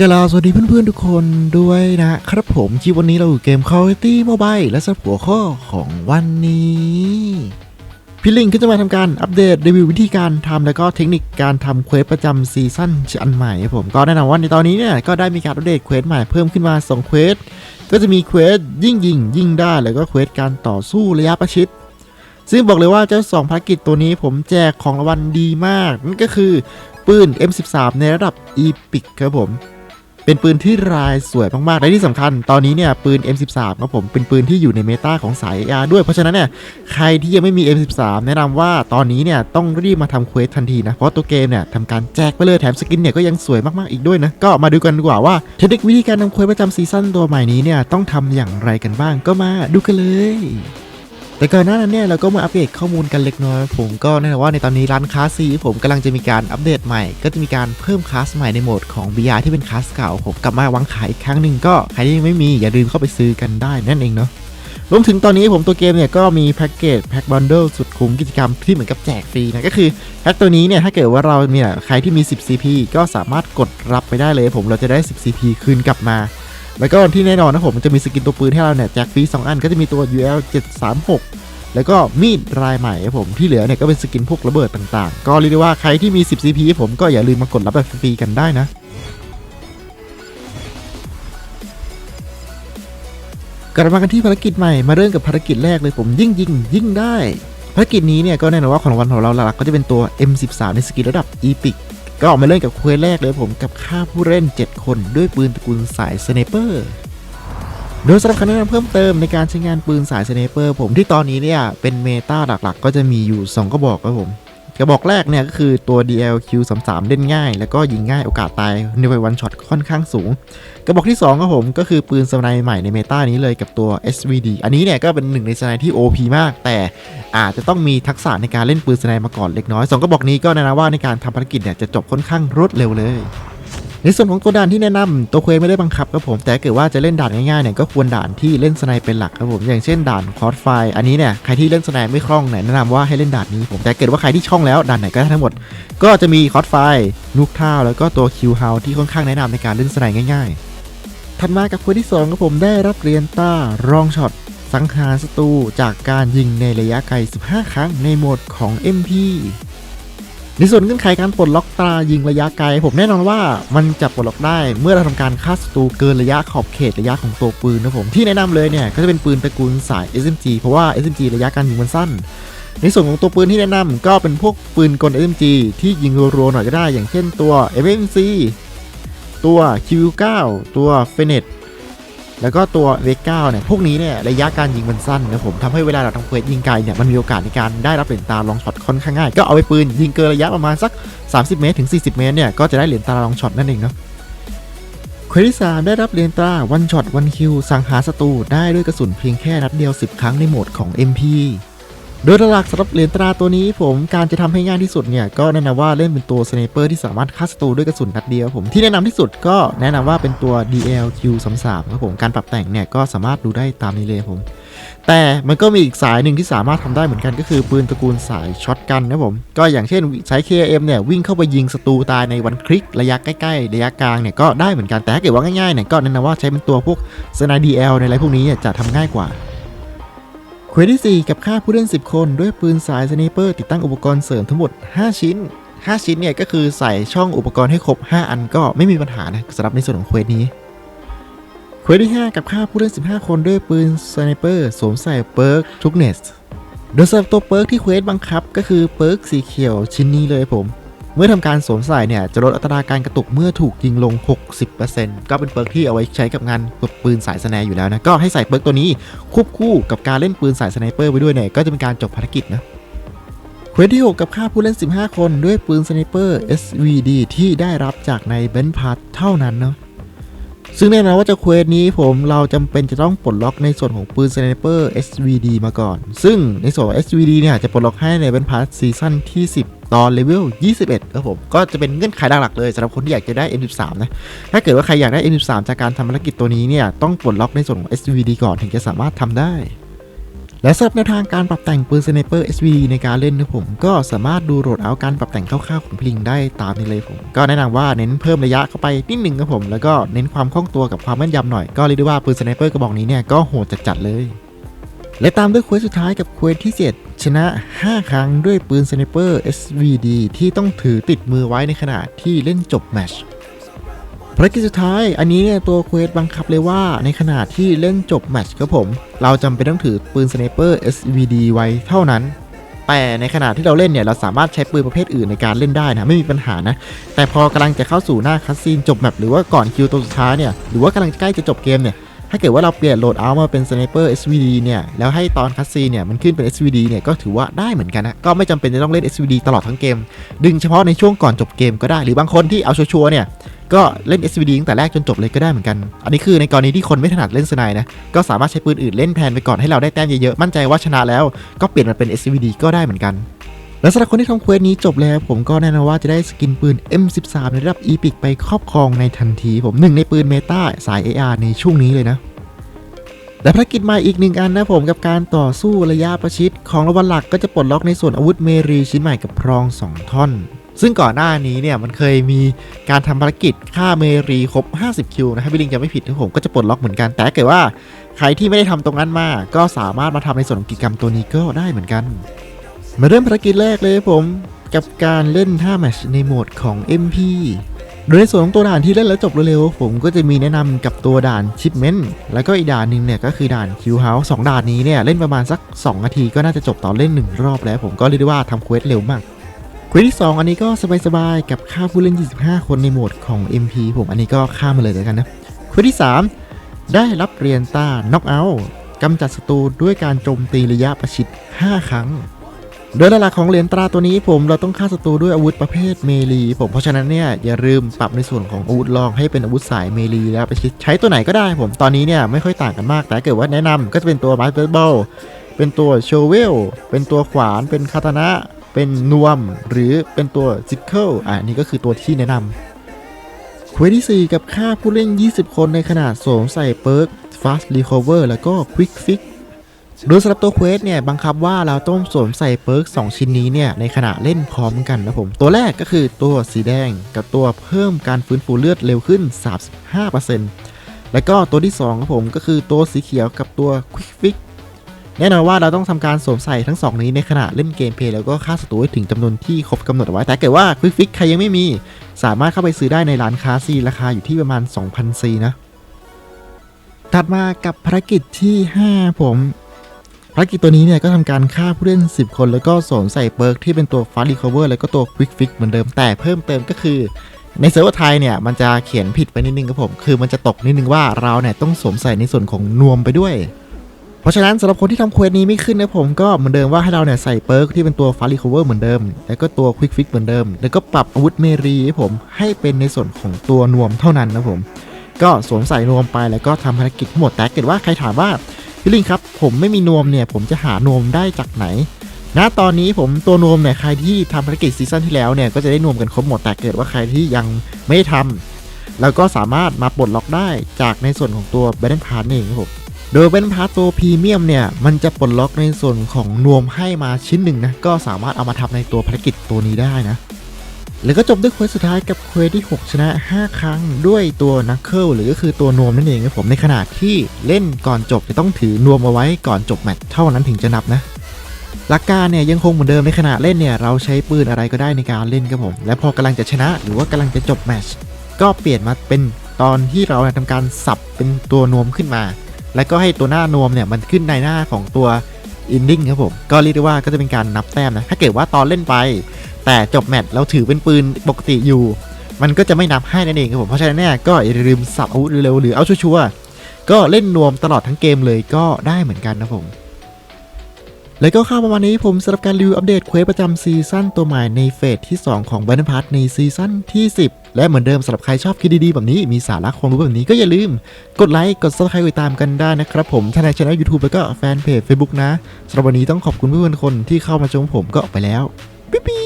กล่าวสวัสดีเพื่อนๆทุกคนด้วยนะครับผมคลิปวันนี้เราอยู่เกม Call of Duty Mobile และสำหรับหัวข้อของวันนี้พี่ลิงก็จะมาทำการอัปเดตรีวิววิธีการทำแล้วก็เทคนิคการทำเควสประจำซีซั่นอันใหม่ครับผมก็แน่นอนว่าในตอนนี้เนี่ยก็ได้มีการอัปเดตเควสใหม่เพิ่มขึ้นมา2เควสก็จะมีเควสยิ่งยิงยิ่งได้แล้วก็เควสการต่อสู้ระยะประชิดซึ่งบอกเลยว่าเจ้าสองภารกิจตัวนี้ผมแจกของรางวัลดีมากนั่นก็คือปืน M13 ในระดับ Epic ครับผม เป็นปืนที่รายสวยมากๆ และที่สำคัญตอนนี้เนี่ยปืน M13 ครับผมเป็นปืนที่อยู่ในเมตาของสาย AR ด้วย เพราะฉะนั้นเนี่ยใครที่ยังไม่มี M13 แนะนำว่าตอนนี้เนี่ยต้องรีบมาทำเควสทันทีนะ เพราะตัวเกมเนี่ยทำการแจกไปเลยแถมสกินเนี่ยก็ยังสวยมากๆอีกด้วยนะ ก็มาดูกันดีกว่าว่าเทคนิควิธีการทำเควสประจำซีซั่นตัวใหม่นี้เนี่ยต้องทำอย่างไรกันบ้างก็มาดูกันเลย แต่ก่อนหน้านั้นเนี่ยเราก็มาอัปเดตข้อมูลกันเล็กน้อย ผมก็แน่นอนว่าในตอนนี้ร้านค้าซีผมกำลังจะมีการอัปเดตใหม่ ก็จะมีการเพิ่มคลาสใหม่ในโหมดของ BR ที่เป็นคลาสเก่า ผมกลับมาวางขายอีกครั้งหนึ่งก็ใครที่ยังไม่มีอย่าลืมเข้าไปซื้อกันได้นั่นเองเนาะรวมถึงตอนนี้ผมตัวเกมเนี่ยก็มีแพ็กเกจแพ็กบันเดิลสุดคุ้มกิจกรรมที่เหมือนกับแจกฟรีนะก็คือแพ็กตัวนี้เนี่ยถ้าเกิดว่าเราเนี่ยใครที่มี 10 CP ก็สามารถกดรับไปได้เลย ผมเราจะได้ 10 CP คืนกลับมา แล้วก็ที่แน่นอนนะผมมันจะมีสกินตัวปืนให้เราเนี่ยแจกฟรี2อันก็จะมีตัว UL 736 แล้วก็มีดรายใหม่ครับผมที่เหลือเนี่ยก็เป็นสกินพวกระเบิดต่างๆ ก็เรียกได้ว่าใครที่มี 10 CP ผมก็อย่าลืมมากดรับแบบฟรีกันได้นะกลับมากันที่ภารกิจใหม่มาเริ่มกับภารกิจแรกเลยผมยิ่งยิงยิ่งได้ภารกิจนี้เนี่ยก็แน่นอนว่าของรางวัลของเราหลักๆก็จะเป็นตัว M13 ในสกิลระดับ Epic ก็ออกมาเล่นกับเควสแรกเลยผมกับฆ่าผู้เล่น 7 คนด้วยปืนตระกูลสายสไนเปอร์โดยสำหรับคำแนะนำเพิ่มเติมในการใช้งานปืนสายสไนเปอร์ผมที่ตอนนี้เนี่ยเป็นเมตาหลักๆ ก็จะมีอยู่ 2 กระบอกครับผม กระบอกแรกเนี่ยก็คือตัว DLQ33 เล่นง่าย แล้วก็ยิงง่ายโอกาสตายในวัยวันช็อตค่อนข้างสูง กระบอกที่2ครับผมก็คือปืนสไนใหม่ในเมตานี้เลยกับตัว SVD อันนี้เนี่ยก็เป็นหนึ่งในสไนที่ OP มาก แต่อาจจะต้องมีทักษะในการเล่นปืนสไนมาก่อนเล็กน้อยสองกระบอกนี้ก็แนะนำว่าในการทำภารกิจเนี่ยจะจบค่อนข้างรวดเร็วเลย ในส่วนของตัวด่านที่แนะนำตัวเควสไม่ได้บังคับครับผม แต่เกิดว่าจะเล่นด่านง่ายๆเนี่ยก็ควรด่านที่เล่นสไนเป็นหลักครับผม อย่างเช่นด่านคอร์สไฟอันนี้เนี่ยใครที่เล่นสไนไม่คล่องเนี่ยแนะนำว่าให้เล่นด่านนี้ผมแต่เกิดว่าใครที่ช่องแล้วด่านไหนก็ได้ทั้งหมด ก็จะมีคอร์สไฟนุกท่าแล้วก็ตัวคิวเฮาที่ค่อนข้างแนะนำในการเล่นสไนง่าย ๆ ถัดมากับเควสที่2ครับผมได้รับเรียนต้ารองช็อตสังหารศัตรูจากการยิงในระยะไกล 15 ครั้งในโหมดของ MP ในส่วนเงื่อนไขการปลดล็อกตรายิงระยะไกล ผมแน่นอนว่ามันจะปลดล็อกได้เมื่อเราทำการฆ่าศัตรูเกินระยะขอบเขตระยะของตัวปืนนะผมที่แนะนำเลยเนี่ยก็จะเป็นปืนตระกูลสาย SMG เพราะว่า SMG ระยะการยิงมันสั้น ในส่วนของตัวปืนที่แนะนำก็เป็นพวกปืนกล SMG ที่ยิงรัวๆหน่อยก็ได้ อย่างเช่นตัว MMC ตัว Q9 ตัว f e n e t แล้วก็ตัวเวก้าเนี่ยพวกนี้เนี่ยระยะการยิงมันสั้นนะผมทำให้เวลาเราทำเควสยิงไกลเนี่ยมันมีโอกาสในการได้รับเหรียญตาลองช็อตค่อนข้างง่าย ก็เอาไปปืนยิงเกินระยะประมาณสัก 30 เมตรถึง 40 เมตรเนี่ยก็จะได้เหรียญตาลองช็อตนั่นเองเนาะเควสที่สามได้รับเหรียญตาวันช็อตวันคิวสังหารศัตรูได้ด้วยกระสุนเพียงแค่นัดเดียว 10 ครั้งในโหมดของ MP โดยหลักสำหรับเหรียญตราตัวนี้ผมการจะทำให้ง่ายที่สุดเนี่ยก็แนะนำว่าเล่นเป็นตัวสไนเปอร์ที่สามารถฆ่าศัตรูด้วยกระสุนนัดเดียวผมที่แนะนำที่สุดก็แนะนำว่าเป็นตัว DLQ33 ครับผมการปรับแต่งเนี่ยก็สามารถดูได้ตามนี้เลยผม แต่มันก็มีอีกสายหนึ่งที่สามารถทำได้เหมือนกันก็คือปืนตระกูลสายช็อตกันนะผมก็อย่างเช่นใช้ KM เนี่ยวิ่งเข้าไปยิงศัตรูตายในวันคลิกระยะใกล้ๆระยะกลางเนี่ยก็ได้เหมือนกันแต่ถ้าเกิดว่าง่ายๆเนี่ยก็แนะนำว่าใช้เป็นตัวพวกสไน DL ในอะไรพวกนี้เนี่ยจะทำง่ายกว่า เควสที่ 4 กับฆ่าผู้เล่น 10 คนด้วยปืนสายสไนเปอร์ติดตั้งอุปกรณ์เสริมทั้งหมด 5 ชิ้น 5 ชิ้นเนี่ยก็คือใส่ช่องอุปกรณ์ให้ครบ 5 อันก็ไม่มีปัญหานะสำหรับในส่วนของเควสนี้ เควสที่ 5 กับฆ่าผู้เล่น 15 คนด้วยปืนสไนเปอร์สวมใส่เปิร์กทุกเนสโดยสำหรับตัวเปิร์กที่เควสบังคับ ก็คือเปิร์กสีเขียวชิ้นนี้เลยผม เมื่อทำการสวมใส่เนี่ยจะลดอัตราการกระตุกเมื่อถูกยิงลง 60%ก็เป็นเปิร์กที่เอาไว้ใช้กับงานปืนสายสแนอยู่แล้วนะ ก็ให้ใส่เปิร์กตัวนี้ควบคู่กับการเล่นปืนสายสไนเปอร์ไปด้วยเนี่ยก็จะเป็นการจบภารกิจนะเควสที่6กับฆ่าผู้เล่น 15 คนด้วยปืนสไนเปอร์ SVD ที่ได้รับจากในเบนพาร์ทเท่านั้นเนาะ ซึ่งแน่นอนว่าจะเควสนี้ผมเราจำเป็นจะต้องปลดล็อกในส่วนของปืนสไนเปอร์ SVD มาก่อน ซึ่งในส่วนของ SVD เนี่ยจะปลดล็อกให้ในเป็นพาร์ทซีซั่นที่ 10 ตอนเลเวล 21 ครับผม ก็จะเป็นเงื่อนไขหลักๆเลยสำหรับคนที่อยากจะได้ M13 นะ ถ้าเกิดว่าใครอยากได้ M13 จากการทำภารกิจตัวนี้เนี่ยต้องปลดล็อกในส่วนของ SVD ก่อนถึงจะสามารถทำได้ และสำหรับแนวทางการปรับแต่งปืนสไนเปอร์ SVD ในการเล่นนะผมก็สามารถดูโหลดเอาการปรับแต่งคร่าวๆของพลิงได้ตามนี้เลยผม ก็แนะนำว่าเน้นเพิ่มระยะเข้าไปนิดหนึ่งครับผมแล้วก็เน้นความคล่องตัวกับความแม่นยำหน่อยก็เรียกได้ว่าปืนสไนเปอร์กระบอกนี้เนี่ยก็โหดจัดๆเลยและตามด้วยเควสสุดท้ายกับเควสที่ 7 ชนะ 5 ครั้งด้วยปืนสไนเปอร์ SVD ที่ต้องถือติดมือไว้ในขณะที่เล่นจบแมช ภารกิจสุดท้าย อันนี้เนี่ยตัวเควสบังคับเลยว่า ในขณะที่เล่นจบแมตช์ครับผม เราจำเป็นต้องถือปืนสไนเปอร์ SVD ไว้เท่านั้น แต่ในขณะที่เราเล่นเนี่ย เราสามารถใช้ปืนประเภทอื่นในการเล่นได้นะ ไม่มีปัญหานะ แต่พอกำลังจะเข้าสู่หน้าคัสซีนจบแมปหรือว่าก่อนคิวตัวสุดท้ายเนี่ย หรือว่ากำลังใกล้จะจบเกมเนี่ยถ้าเกิดว่าเราเปลี่ยนโหลดเอามาเป็นสไนเปอร์ SVD เนี่ย แล้วให้ตอนคัสซีเนี่ย มันขึ้นเป็น SVD เนี่ย ก็ถือว่าได้เหมือนกันนะ ก็ไม่จำเป็นจะต้องเล่น SVD ตลอดทั้งเกม ดึงเฉพาะในช่วงก่อนจบเกมก็ได้ หรือบางคนที่เอาชัวร์เนี่ย ก็เล่น SVD ตั้งแต่แรกจนจบเลยก็ได้เหมือนกัน อันนี้คือในกรณีที่คนไม่ถนัดเล่นสไนนะ ก็สามารถใช้ปืนอื่นเล่นแทนไปก่อนให้เราได้แต้มเยอะๆ มั่นใจว่าชนะแล้วก็เปลี่ยนมาเป็น SVD ก็ได้เหมือนกันและสำหรับคนที่ทำเควสนี้จบแล้ว ผมก็แน่นอนว่าจะได้สกินปืน M13 ในระดับ Epic ไปครอบครองในทันที ผมหนึ่งในปืนเมตาสาย AR ในช่วงนี้เลยนะและภารกิจใหม่อีกหนึ่งอันนะผมกับการต่อสู้ระยะประชิด ของรางวัลหลักก็จะปลดล็อกในส่วนอาวุธเมรีชิ้นใหม่กับพรอง 2 ท่อน ซึ่งก่อนหน้านี้เนี่ยมันเคยมีการทำภารกิจฆ่าเมรีครบ 50 คิวนะครับพี่ลิงจะไม่ผิดนะผมก็จะปลดล็อกเหมือนกัน แต่เกิดว่าใครที่ไม่ได้ทำตรงนั้นมา ก็สามารถมาทำในส่วนของกิจกรรมตัวนี้ก็ได้เหมือนกัน มาเริ่มภารกิจแรกเลยผมกับการเล่น5แมชในโหมดของ MP โดยในส่วนของตัวด่านที่เล่นแล้วจบเร็วๆผมก็จะมีแนะนำกับตัวด่านชิปเมนต์แล้วก็อีกด่านหนึ่งเนี่ยก็คือด่านคิวเฮาส์สองด่านนี้เนี่ยเล่นประมาณสัก 2 นาทีก็น่าจะจบตอนเล่น 1 รอบแล้ว ผมก็เรียกได้ว่าทำเควสเร็วมาก ควสที่ 2 อันนี้ก็สบายๆ กับฆ่าผู้เล่น 25 คนในโหมดของ MP ผมอันนี้ก็ฆ่ามาเลยแล้วกันนะควสที่ 3 ได้รับเรียนต้าน็อกเอาท์กำจัดศัตรูด้วยการโจมตีระยะประชิด 5 ครั้ง โดยหลักของเหรียญตราตัวนี้ผมเราต้องฆ่าศัตรูด้วยอาวุธประเภทเมลีผมเพราะฉะนั้นเนี่ยอย่าลืมปรับในส่วนของอาวุธรองให้เป็นอาวุธสายเมลีแล้วไปใช้ตัวไหนก็ได้ผมตอนนี้เนี่ยไม่ค่อยต่างกันมาก แต่เกิดว่าแนะนำก็จะเป็นตัวไม้เบสบอลเป็นตัวโชเวลเป็นตัวขวานเป็นคาตานะ เป็นนวมหรือเป็นตัวซิคเกิลอะนี่ก็คือตัวที่แนะนำเควสที่ 4 กับฆ่าผู้เล่น 20 คนในขนาดสวมใส่เปิร์ก Fast Recover แล้วก็ Quick Fix โดยสำหรับตัวเควสเนี่ยบังคับว่าเราต้องสวมใส่เปิร์ก2ชิ้นนี้เนี่ยในขณะเล่นพร้อมกันนะผม ตัวแรกก็คือตัวสีแดงกับตัวเพิ่มการฟื้นฟูเลือดเร็วขึ้น 35%แล้วก็ตัวที่2ครับผมก็คือตัวสีเขียวกับตัว Quick Fix แน่นอนว่าเราต้องทำการสวมใส่ทั้ง 2 นี้ในขณะเล่นเกมเพลย์แล้วก็ฆ่าศัตรูให้ถึงจำนวนที่ครบกำหนดเอาไว้ แต่เกิดว่า Quick Fix ใครยังไม่มี สามารถเข้าไปซื้อได้ในร้านค้าซีราคาอยู่ที่ประมาณ 2,000ซีนะ ถัดมากับภารกิจที่ 5 ผม ภารกิจตัวนี้เนี่ยก็ทำการฆ่าผู้เล่น 10 คน แล้วก็สวมใส่เปิร์กที่เป็นตัว Fast Recover แล้วก็ตัว Quick Fix เหมือนเดิมแต่เพิ่มเติมก็คือในเซิร์ฟเวอร์ไทยเนี่ยมันจะเขียนผิดไปนิดนึงครับผม คือมันจะตกนิดนึงว่าเราเนี่ยต้องสวมใส่ในส่วนของนวมไปด้วย เพราะฉะนั้นสำหรับคนที่ทำเควสนี้ไม่ขึ้นนะผมก็เหมือนเดิมว่าให้เราเนี่ยใส่เปิร์กที่เป็นตัว Fast Recover เหมือนเดิม แล้วก็ตัว Quick Fix เหมือนเดิม แล้วก็ปรับอาวุธเมรีให้ผมให้เป็นในส่วนของตัวนวมเท่านั้นนะผม ก็สวมใส่นวมไปแล้วก็ทำภารกิจหมดแต่เกิดว่าใครถามว่าพี่ลิงครับผมไม่มีนวมเนี่ยผมจะหานวมได้จากไหนณตอนนี้ผมตัวนวมเนี่ยใครที่ทำภารกิจซีซั่นที่แล้วเนี่ยก็จะได้นวมกันครบหมดแต่เกิดว่าใครที่ยังไม่ได้ทำแล้วก็สามารถมาปลดล็อกได้จากในส่วนของตัวแบ t เ e นพาร์เองครับผม โดยแบ t เ e นพาร์ตัวพรีเมียมเนี่ย มันจะปลดล็อกในส่วนของนวมให้มาชิ้นหนึ่งนะ ก็สามารถเอามาทำในตัวภารกิจตัวนี้ได้นะ แล้วก็จบด้วยเควสสุดท้ายกับเควสที่ 6 ชนะ 5 ครั้งด้วยตัวนักเคิลหรือก็คือตัวนวมนั่นเองครับผมในขณะที่เล่นก่อนจบจะต้องถือนวมเอาไว้ก่อนจบแมตช์เท่านั้นถึงจะนับนะหลักการเนี่ยยังคงเหมือนเดิมในขณะเล่นเนี่ยเราใช้ปืนอะไรก็ได้ในการเล่นครับผม และพอกำลังจะชนะหรือว่ากำลังจะจบแมตช์ก็เปลี่ยนมาเป็นตอนที่เราเนี่ยทำการสับเป็นตัวนวมขึ้นมา แล้วก็ให้ตัวหน้านวมเนี่ยมันขึ้นในหน้าของตัวอินดิ้งครับผม ก็เรียกได้ว่าก็จะเป็นการนับแต้มนะ ถ้าเกิดว่าตอนเล่นไป แต่จบแมตช์เราถือเป็นปืนปกติอยู่ มันก็จะไม่นับให้นั่นเองครับผม เพราะฉะนั้นเนี่ยก็อย่าลืมสับอาวุธเร็วๆหรือเอาชัวร์ก็เล่นนวมตลอดทั้งเกมเลยก็ได้เหมือนกันนะผม แล้วก็ข้าวประมาณนี้ผมสำหรับการรีวิวอัปเดตเควสประจำซีซั่นตัวใหม่ในเฟสที่ 2 ของบันพัทในซีซั่นที่ 10 และเหมือนเดิมสำหรับใครชอบคลิปดีๆ แบบนี้มีสาระความรู้แบบนี้ก็อย่าลืม กดไลค์กดซับสไครต์ติดตามกันได้นะครับผมทั้งในช่องยูทูบแล้วก็แฟนเพจ Facebook นะสำหรับวันนี้ต้องขอบคุณเพื่อนๆคนที่เข้ามาชมผมก็ออกไปแล้ว ปิ๊บ